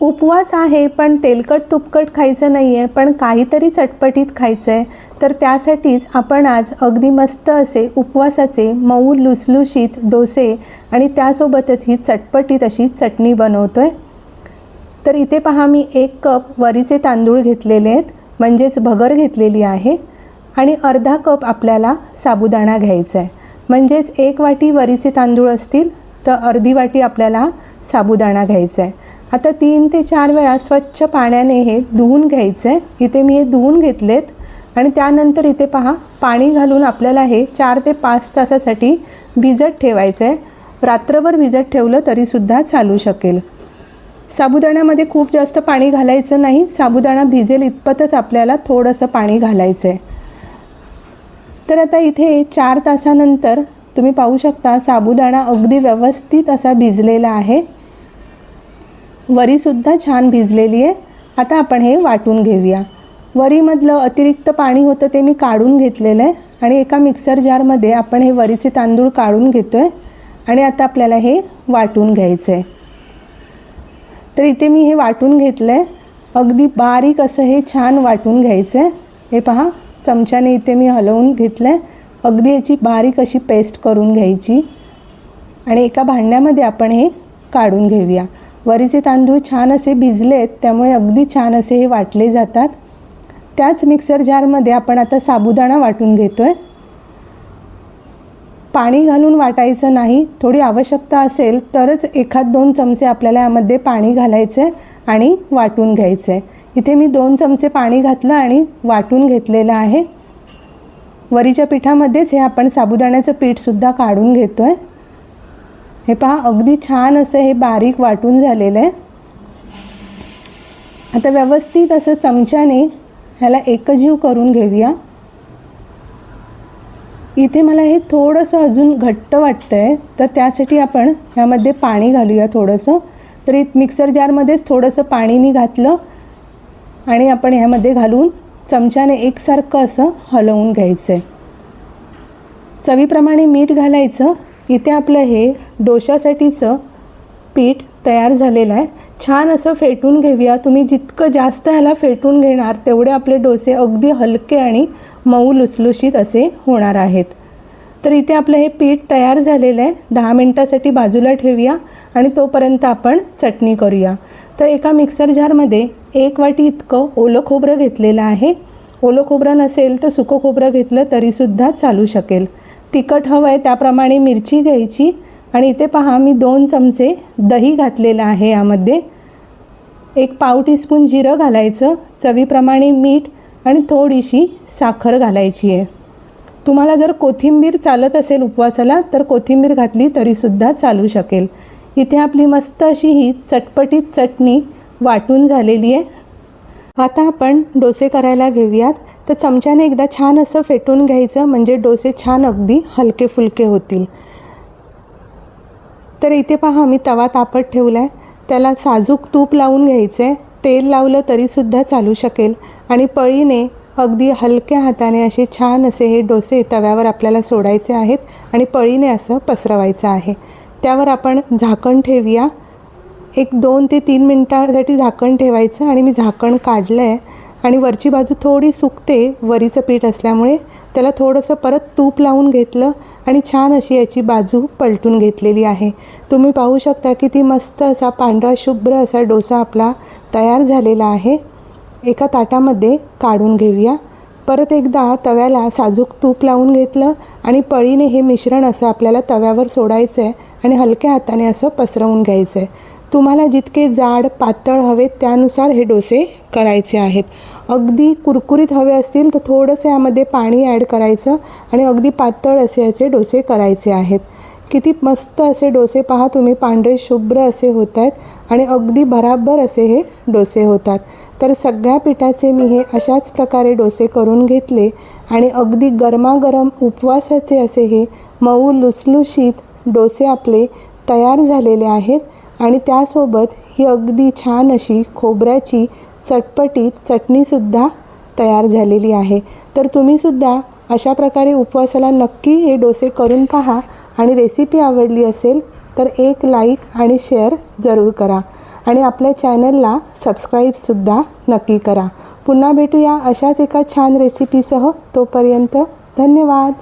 उपवास आहे पण तेलकट तुपकट खायचं नाही आहे पण काहीतरी चटपटीत खायचं आहे तर त्यासाठीच आपण आज अगदी मस्त असे उपवासाचे मऊ लुसलुशीत डोसे आणि त्यासोबतच ही चटपटीत अशी चटणी बनवतो आहे तर इथे पहा मी एक कप वरीचे तांदूळ घेतलेले आहेत म्हणजेच भगर घेतलेली आहे आणि अर्धा कप आपल्याला साबुदाणा घ्यायचा आहे. म्हणजेच एक वाटी वरीचे तांदूळ असतील तर अर्धी वाटी आपल्याला साबुदाणा घ्यायचा आहे. आता तीन ते चार वेळा स्वच्छ पाण्याने हे धुवून घ्यायचं आहे इथे मी हे धुवून घेतलेत. आणि त्यानंतर इथे पहा पाणी घालून आपल्याला हे चार ते पाच तासासाठी भिजत ठेवायचं आहे रात्रभर भिजत ठेवलं तरीसुद्धा चालू शकेल. साबुदाण्यामध्ये खूप जास्त पाणी घालायचं नाही. साबुदाणा भिजेल इतपतच आपल्याला थोडंसं पाणी घालायचं आहे तर आता इथे चार तासानंतर तुम्ही पाहू शकता साबुदाणा अगदी व्यवस्थित असा भिजलेला आहे. वरीसुद्धा छान भिजलेली आहे. आता आपण हे वाटून घेऊया. वरीमधलं अतिरिक्त पाणी होतं ते मी काढून घेतलेलं आहे. आणि एका मिक्सर जारमध्ये आपण हे वरीचे तांदूळ काढून घेतो आहे आणि आता आपल्याला हे वाटून घ्यायचं आहे तर इथे मी हे वाटून घेतलं आहे अगदी बारीक असं हे छान वाटून घ्यायचं आहे हे पहा चमच्याने इथे मी हलवून घेतलं आहे अगदी याची बारीक अशी पेस्ट करून घ्यायची. आणि एका भांड्यामध्ये आपण हे काढून घेऊया. वरीचे तांदूळ छान असे भिजलेत त्यामुळे अगदी छान असे हे वाटले जातात. त्याच मिक्सर जारमध्ये आपण आता साबुदाणा वाटून घेतो आहे पाणी घालून वाटायचं नाही थोडी आवश्यकता असेल तरच एखाद दोन चमचे आपल्याला यामध्ये पाणी घालायचं आहे आणि वाटून घ्यायचं. आहे इथे मी दोन चमचे पाणी घातलं आणि वाटून घेतलेलं आहे. वरीच्या पिठामध्येच हे आपण साबुदाण्याचं पीठसुद्धा काढून घेतो आहे हे पहा अगदी छान असं हे बारीक वाटून झालेलं आहे. आता व्यवस्थित असं चमच्याने ह्याला एकजीव करून घेऊया. इथे मला हे थोडंसं अजून घट्ट वाटतं आहे तर त्यासाठी आपण ह्यामध्ये पाणी घालूया थोडंसं. तर मिक्सर जारमध्येच थोडंसं पाणी मी घातलं आणि आपण ह्यामध्ये घालून चमच्याने एकसारखं असं हलवून घ्यायचं आहे चवीप्रमाणे मीठ घालायचं. इथे आपलं हे डोशासाठीचं पीठ तयार झालेलं आहे. छान असं फेटून घेऊया. तुम्ही जितकं जास्त ह्याला फेटून घेणार तेवढे आपले डोसे अगदी हलके आणि मऊ लुसलुशीत असे होणार आहेत. तर इथे आपलं हे पीठ तयार झालेलं आहे. दहा मिनटासाठी बाजूला ठेवूया आणि तोपर्यंत आपण चटणी करूया. तर एका मिक्सर जारमध्ये एक वाटी इतकं ओलं खोबरं घेतलेलं आहे. ओलं खोबरं नसेल तर सुकं खोबरं घेतलं तरीसुद्धा चालू शकेल. तिखट हवं आहे त्याप्रमाणे मिरची घ्यायची. आणि इथे पहा मी दोन चमचे दही घातलेलं आहे यामध्ये. एक पाव टीस्पून जिरं घालायचं. चवीप्रमाणे मीठ आणि थोडीशी साखर घालायची आहे. तुम्हाला जर कोथिंबीर चालत असेल उपवासाला तर कोथिंबीर घातली तरीसुद्धा चालू शकेल. इथे आपली मस्त अशी ही चटपटीत चटणी वाटून झालेली आहे. आता आपण डोसे करायला घेऊयात. तर चमच्याने एकदा छान असं फेटून घ्यायचं म्हणजे डोसे छान अगदी हलके फुलके होतील. तर इथे पहा मी तवा तापत ठेवला आहे त्याला साजूक तूप लावून घ्यायचं आहे तेल लावलं तरीसुद्धा चालू शकेल. आणि पळीने अगदी हलक्या हाताने असे छान असे हे डोसे तव्यावर आपल्याला सोडायचे आहेत आणि पळीने असं पसरवायचं आहे. त्यावर आपण झाकण ठेवूया. एक दोन ते तीन मिनटासाठी झाकण ठेवायचं आणि मी झाकण काढलं आहे आणि वरची बाजू थोडी सुकते वरीचं पीठ असल्यामुळे त्याला थोडंसं परत तूप लावून घेतलं आणि छान अशी याची बाजू पलटून घेतलेली आहे. तुम्ही पाहू शकता की ती मस्त असा पांढरा शुभ्र असा डोसा आपला तयार झालेला आहे. एका ताटामध्ये काढून घेऊया. परत एकदा तव्याला साजूक तूप लावून घेतलं आणि पळीने हे मिश्रण असं आपल्याला तव्यावर सोडायचं आहे आणि हलक्या हाताने असं पसरवून घ्यायचं आहे तुम्हाला जितके जाड पातळ हवेत त्यानुसार हे डोसे करायचे आहेत. अगदी कुरकुरीत हवे असतील तर थोडंसं यामध्ये पाणी ॲड करायचं आणि अगदी पातळ असे याचे डोसे करायचे आहेत. किती मस्त असे डोसे पहा तुम्ही पांढरे शुभ्र असे होत आहेत आणि अगदी भराभर असे हे डोसे होतात. तर सगळ्या पिठाचे मी हे अशाच प्रकारे डोसे करून घेतले आणि अगदी गरमागरम उपवासाचे असे हे मऊ लुसलुशीत डोसे आपले तयार झालेले आहेत. आणि त्यासोबत ही अगदी छान अशी खोबऱ्याची चटपटीत चटणीसुद्धा तयार झालेली आहे. तर तुम्हीसुद्धा अशा प्रकारे उपवासाला नक्की हे डोसे करून पहा आणि रेसिपी आवडली असेल तर एक लाईक आणि शेअर जरूर करा. आणि आपल्या चॅनलला सबस्क्राईबसुद्धा नक्की करा. पुन्हा भेटूया अशाच एका छान रेसिपीसह तोपर्यंत धन्यवाद.